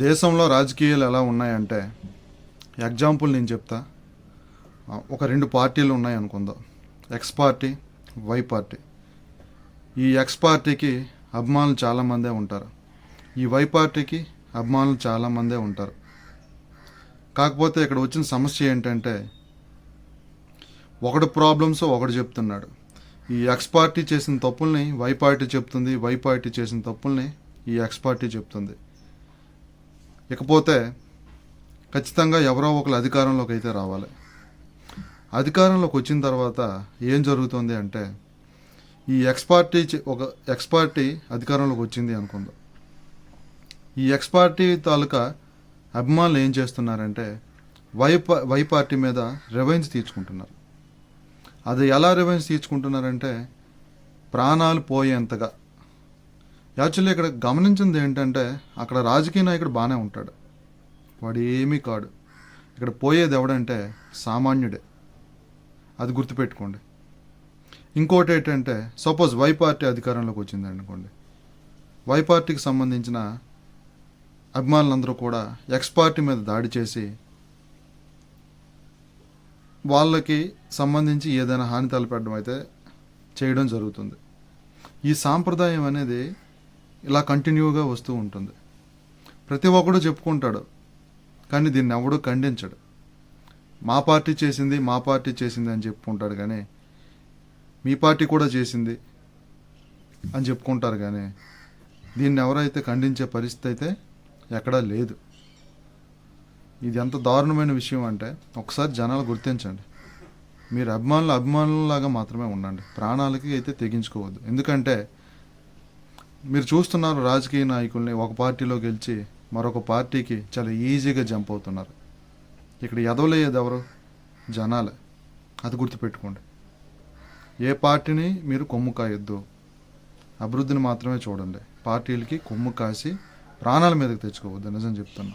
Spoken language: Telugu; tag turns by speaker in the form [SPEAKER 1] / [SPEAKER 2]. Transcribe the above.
[SPEAKER 1] దేశంలో రాజకీయాలు ఎలా ఉన్నాయంటే ఎగ్జాంపుల్ నేను చెప్తా. ఒక రెండు పార్టీలు ఉన్నాయి అనుకుందాం. ఎక్స్ పార్టీ వై పార్టీ ఈ ఎక్స్ పార్టీకి అభిమానులు చాలామందే ఉంటారు. ఈ వై పార్టీకి అభిమానులు చాలామందే ఉంటారు. కాకపోతే ఇక్కడ వచ్చిన సమస్య ఏంటంటే ఒకటి ప్రాబ్లమ్స్ ఒకటి చెప్తున్నాడు. ఈ ఎక్స్ పార్టీ చేసిన తప్పుల్ని వై పార్టీ చెప్తుంది వై పార్టీ చేసిన తప్పుల్ని ఈ ఎక్స్ పార్టీ చెప్తుంది. ఇకపోతే ఖచ్చితంగా ఎవరో ఒకరు అధికారంలోకి అయితే రావాలి. అధికారంలోకి వచ్చిన తర్వాత ఏం జరుగుతుంది అంటే ఈ ఎక్స్ పార్టీ ఒక ఎక్స్ పార్టీ అధికారంలోకి వచ్చింది అనుకుందాం. ఈ ఎక్స్ పార్టీ తాలూకా అభిమానులు ఏం చేస్తున్నారంటే వై వై పార్టీ మీద రెవెన్యూ తీర్చుకుంటున్నారు. అది ఎలా రెవెన్యూ తీర్చుకుంటున్నారంటే ప్రాణాలు పోయేంతగా యాక్చువల్లీ ఇక్కడ గమనించింది ఏంటంటే అక్కడ రాజకీయ నాయకుడు బాగానే ఉంటాడు. వాడు ఏమీ కాడు. ఇక్కడ పోయేది ఎవడంటే సామాన్యుడే. అది గుర్తుపెట్టుకోండి. ఇంకోటి ఏంటంటే సపోజ్ వై పార్టీ అధికారంలోకి వచ్చింది అనుకోండి వై పార్టీకి సంబంధించిన అభిమానులందరూ కూడా ఎక్స్ పార్టీ మీద దాడి చేసి వాళ్ళకి సంబంధించి ఏదైనా హాని తలపెట్టడం అయితే చేయడం జరుగుతుంది. ఈ సాంప్రదాయం అనేది ఇలా కంటిన్యూగా వస్తూ ఉంటుంది. ప్రతి ఒక్కడు చెప్పుకుంటాడు కానీ దీన్ని ఎవడు ఖండించడు. మా పార్టీ చేసింది మా పార్టీ చేసింది అని చెప్పుకుంటాడు కానీ మీ పార్టీ కూడా చేసింది అని చెప్పుకుంటారు కానీ దీన్ని ఎవరైతే ఖండించే పరిస్థితి అయితే ఎక్కడా లేదు. ఇది ఎంత దారుణమైన విషయం అంటే ఒకసారి జనాలు గుర్తించండి. మీరు అభిమానులు అభిమానులలాగా మాత్రమే ఉండండి. ప్రాణాలకి అయితే తెగించుకోవద్దు. ఎందుకంటే మీరు చూస్తున్నారు రాజకీయ నాయకుల్ని ఒక పార్టీలో గెలిచి మరొక పార్టీకి చాలా ఈజీగా జంప్ అవుతున్నారు. ఇక్కడ ఎదవలేదు ఎవరు? జనాలే. అది గుర్తుపెట్టుకోండి. ఏ పార్టీని మీరు కొమ్ము కాయొద్దు. అభివృద్ధిని మాత్రమే చూడండి. పార్టీలకి కొమ్ము కాసి ప్రాణాల మీదకి తెచ్చుకోవద్దు. నిజం చెప్తున్నా.